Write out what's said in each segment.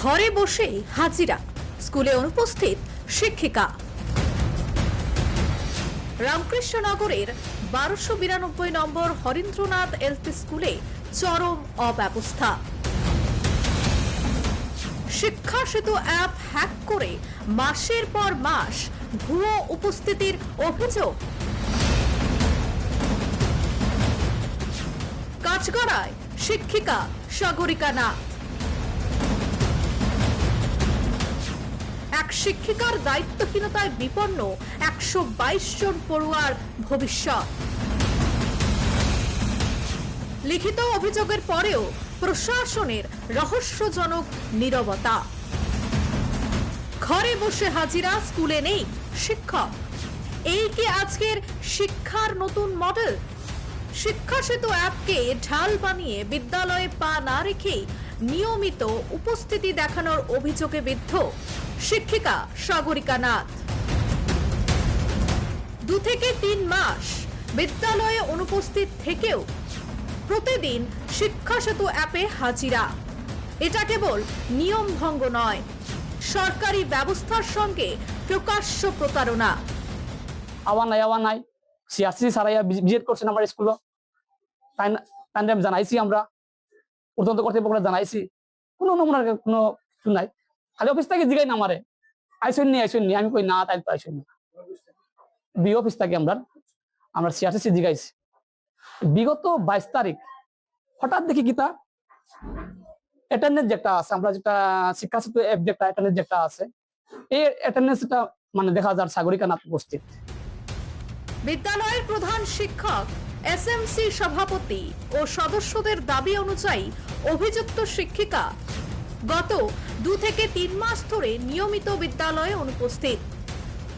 ঘরে বসেই হাজিরা, স্কুলে অনুপস্থিত শিক্ষিকা। রামকৃষ্ণনগরের বারোশো বিরানব্বই নম্বর হরীন্দ্রনাথ এলপি স্কুলে চরম অব্যবস্থা। শিক্ষা সেতু অ্যাপ হ্যাক করে মাসের পর মাস ভুয়ো উপস্থিতির অভিযোগ। কাঠগড়ায় শিক্ষিকা সাগরিকা নাথ এক শিক্ষিকার দায়িত্বহীনতায় বিপন্ন একশো বাইশ জন পড়ুয়ার ভবিষ্যৎ। লিখিত অভিযোগের পরেও প্রশাসনের রহস্যজনক নীরবতা। ঘরে বসে হাজিরা, স্কুলে নেই শিক্ষক। এই কি আজকের শিক্ষার নতুন মডেল? শিক্ষা সেতু অ্যাপকে ঢাল বানিয়ে বিদ্যালয়ে পা না রেখেই নিয়মিত উপস্থিতি দেখানোর অভিযোগে বিদ্ধ শিক্ষিকা সাগরিকা নাথ দু থেকে তিন মাস বিদ্যালয়ে অনুপস্থিত থেকেও প্রতিদিন শিক্ষা সেতু অ্যাপে হাজিরা। এটা কেবল নিয়ম ভঙ্গ নয়, সরকারি ব্যবস্থার সঙ্গে প্রকাশ্য প্রতারণা। আওয়া নাই আওয়া নাই সিআরসি সারাইয়া ভিজিট করছেন আমার স্কুলে জানাইছি আমরা। উর্তন্ত কর্তৃপক্ষ জানাইছি। কোনো নমুনার কোনো কিছু নাই। খালি অফিস থেকে জিগাই না আইসন নি আইসন নি আমি কই না, তাই আইসন নি। বি অফিস থেকে আমরা আমরা সিআরসি জিগাইছি। বিগত বাইশ তারিখ, হঠাৎ দেখি কিতা অ্যাটেন্ডেন্স যেটা আছে, আমরা যেটা শিক্ষা সেতু অ্যাপ যেটা অ্যাটেন্ডেন্স যেটা আছে, এই অ্যাটেন্ডেন্সটা মানে দেখা যার সাগরিকা উপস্থিত। বিদ্যালয়ের প্রধান শিক্ষক এসএমসি সভাপতি ও সদস্যদের দাবি অনুযায়ী অভিযুক্ত শিক্ষিকা গত দু থেকে তিন মাস ধরে নিয়মিত বিদ্যালয়ে অনুপস্থিত।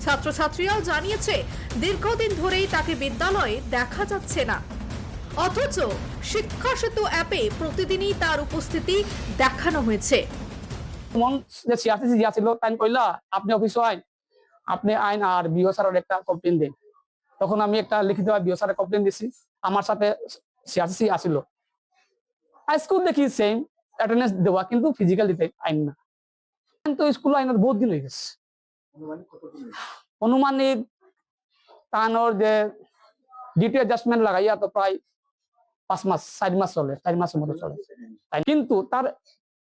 ছাত্রছাত্রীরাও জানিয়েছে, দীর্ঘদিন ধরেই তাকে বিদ্যালয়ে দেখা যাচ্ছে না। অথচ শিক্ষা সেতু অ্যাপে প্রতিদিনই তার উপস্থিতি দেখানো হয়েছে। আপনি অফিস আইন, আপনি আইন আর বিও একটা কমপ্লেন দেন। তখন আমি একটা লিখিত বিও কমপ্লেন দিছি। আমার সাথে সিআরসি আসিল। স্কুল দেখি সেম অ্যাটেন্ডেন্স দেওয়া, কিন্তু ফিজিক্যাল দিতে আইন না। আইন তো স্কুল আইনত বহুত দিন হয়ে গেছে। অনুমানিক তানোর যে ডিউটি অ্যাডজাস্টমেন্ট লাগাইয়া তো প্রায় পাঁচ মাস, চারি মাস চলে, চারি মাসের মতো চলে। কিন্তু তার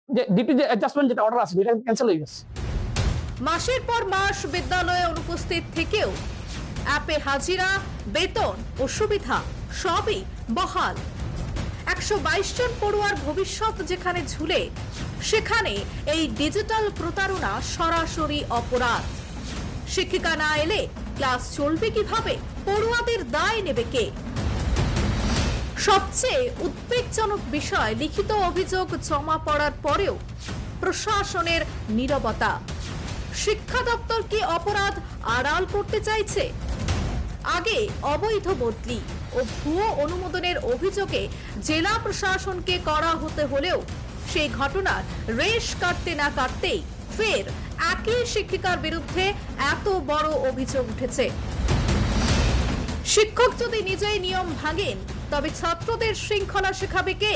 যে ডিউটি যে অ্যাডজাস্টমেন্ট যেটা অর্ডার আছে এটা ক্যান্সেল হয়ে গেছে। মাসের পর মাস বিদ্যালয়ে অনুপস্থিত থেকেও অ্যাপে হাজিরা, বেতন ও সুবিধা সবই বহাল। একশো বাইশ জন পড়ুয়ার ভবিষ্যৎ যেখানে ঝুলে, সেখানে এই ডিজিটাল প্রতারণা সরাসরি অপরাধ। শিক্ষিকা না এলে ক্লাস চলবে কীভাবে? পড়ুয়াদের দায় নেবে কে? সবচেয়ে উদ্বেগজনক বিষয়, লিখিত অভিযোগ জমা পড়ার পরেও প্রশাসনের নীরবতা। শিক্ষা দপ্তর কি অপরাধ আড়াল করতে চাইছে? আগে অবৈধ বদলি ও ভুয়ো অনুমোদনের অভিযোগে জেলা প্রশাসনকে করা হতে হলেও সেই ঘটনার রেশ কাটতে না কাটতেই ফের একই শিক্ষিকার বিরুদ্ধে এত বড় অভিযোগ উঠেছে। শিক্ষক যদি নিজেই নিয়ম ভাঙেন, তবে ছাত্রদের শৃঙ্খলা শেখাবে কে?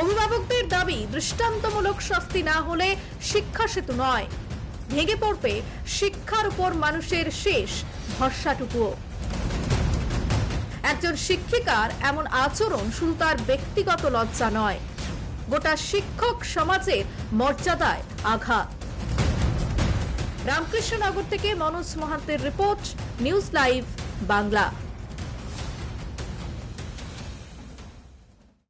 অভিভাবকদের দাবি দৃষ্টান্তমূলক শাস্তি না হলে শিক্ষা সেতু নয়। ভেঙে পড়বে শিক্ষার উপর মানুষের শেষ ভরসাটুকুও। একজন শিক্ষিকার এমন আচরণ শুধু তার ব্যক্তিগত লজ্জা নয়, গোটা শিক্ষক সমাজের মর্যাদায় আঘাত। রামকৃষ্ণনগর থেকে মনোজ মহান্তের রিপোর্ট, নিউজ লাইভ, বাংলা।